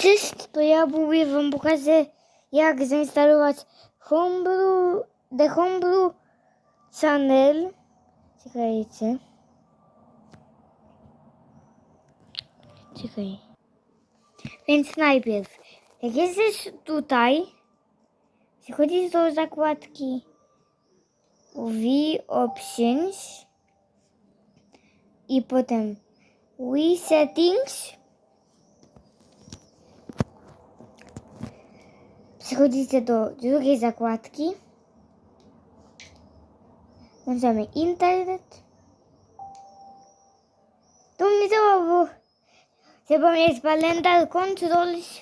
Cześć, to ja próbuję wam pokażę jak zainstalować Homebrew, The Homebrew Channel. Czekajcie. Czekaj. Więc najpierw, jak jesteś tutaj, przechodzisz do zakładki V Options i potem Wii Settings. Przechodzicie do drugiej zakładki. Włączamy internet. Tu nie działa, bo mieć calendar controls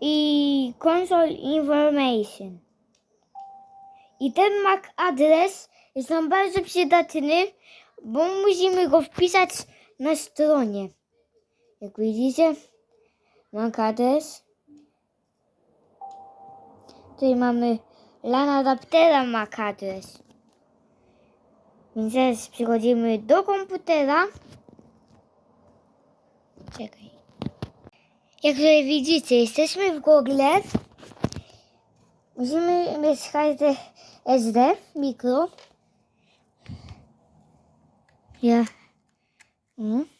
i console information. I ten MAC adres jest nam bardzo przydatny, bo musimy go wpisać na stronie. Jak widzicie, MAC adres. Tutaj mamy LAN adaptera MAC adres. Więc teraz przechodzimy do komputera. Czekaj. Jak tutaj widzicie, jesteśmy w Google. Musimy mieć kartę SD, mikro. Ja. Mm.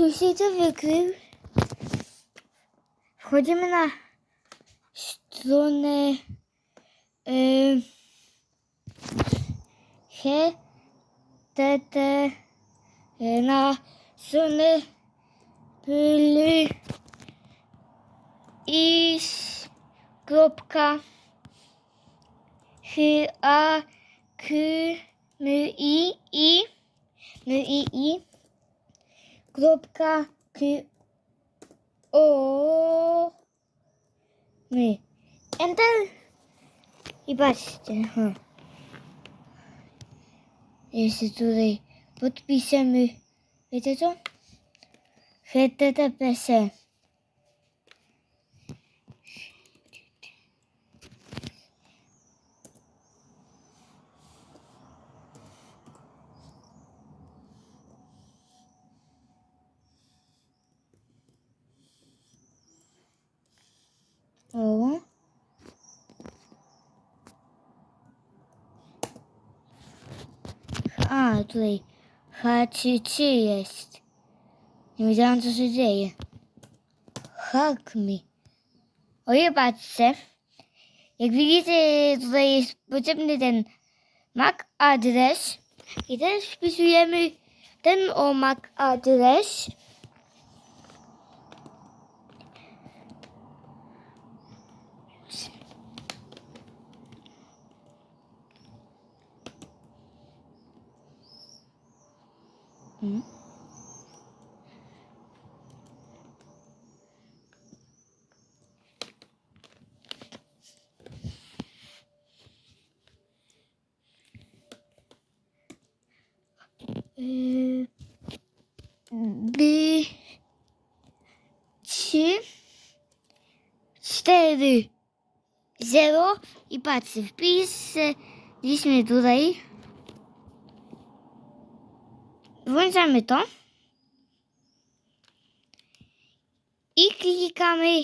Słyszycie wykrył? Wchodzimy na stronę y, he, te, te, y, na stronę pyly is kropka h a k m i i m i i kropka k o my. Enter. I patrzcie. Ha. Jeszcze tutaj podpiszemy. Wiecie co? HTTPS. O. A, tutaj H3 jest. Nie wiedziałam, co się dzieje. Hack me. Ojej, patrzcie. Jak widzicie, tutaj jest potrzebny ten MAC adres. I teraz wpisujemy ten o MAC adres. Y, by trzy, cztery, zero i patrzcie, wpisaliśmy tutaj. Włączamy to. I klikamy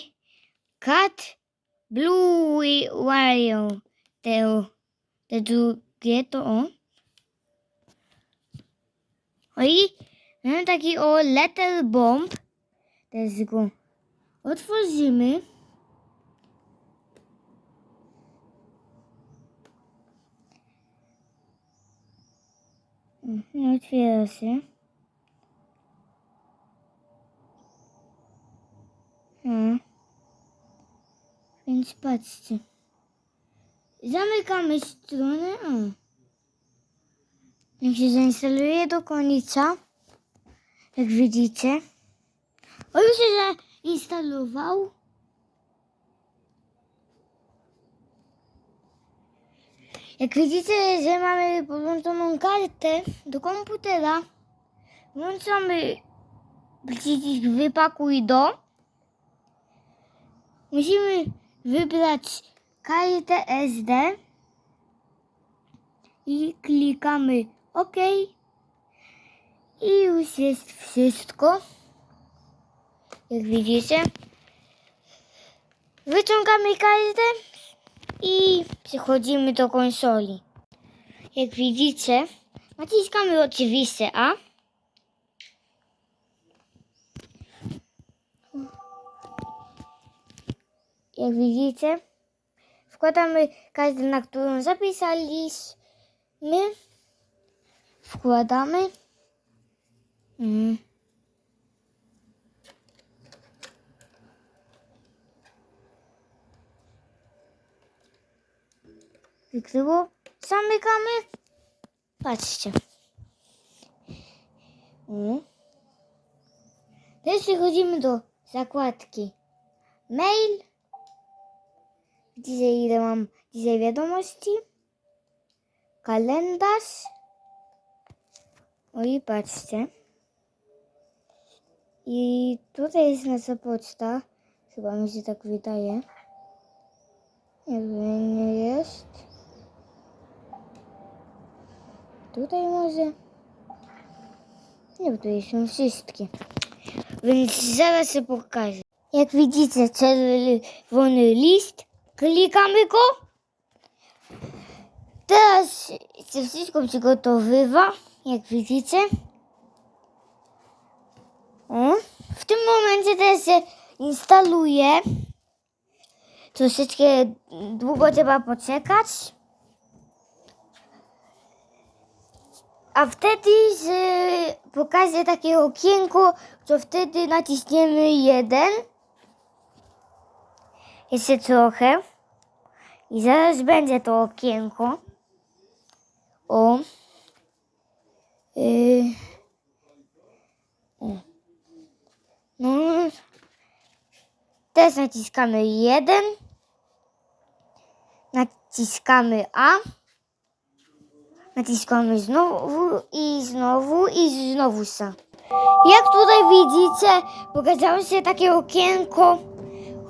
Cut Blue Wire. Te, te drugie to o. O i mamy taki o letter bomb. Teraz go otworzymy. Nie otwiera się. Hmm. Więc patrzcie. Zamykamy stronę. O. Się zainstaluje do końca. Jak widzicie. O, już się zainstalował. Jak widzicie, że mamy podłączoną kartę do komputera, włączamy przycisk wypakuj do. Musimy wybrać kartę SD i klikamy OK. I już jest wszystko. Jak widzicie. Wyciągamy kartę i przechodzimy do konsoli. Jak widzicie, naciskamy oczywiście A. Jak widzicie, wkładamy kartę, na którą zapisaliśmy. Wkładamy. Mm. Wykryło. Zamykamy. Patrzcie. Mm. Teraz przechodzimy do zakładki mail. Dzisiaj ile mam dzisiaj wiadomości. Kalendarz. O i patrzcie. I tutaj jest nasza poczta. Chyba mi się tak wydaje. Nie wiem, nie jest. Tutaj może. Nie, bo tutaj są wszystkie. Więc zaraz się pokażę. Jak widzicie, czerwony list. Klikamy go. Teraz się wszystko przygotowywa, jak widzicie. O, w tym momencie teraz się instaluje. Troszeczkę długo trzeba poczekać. A wtedy że pokażę takie okienko, to wtedy naciśniemy jeden. Jeszcze trochę. I zaraz będzie to okienko. O. O. No. Teraz naciskamy jeden. Naciskamy A. Naciskamy znowu i znowu i znowu sa. Jak tutaj widzicie, pokazało się takie okienko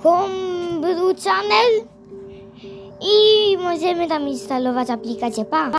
Homebrew Channel i możemy tam instalować aplikację. Pa!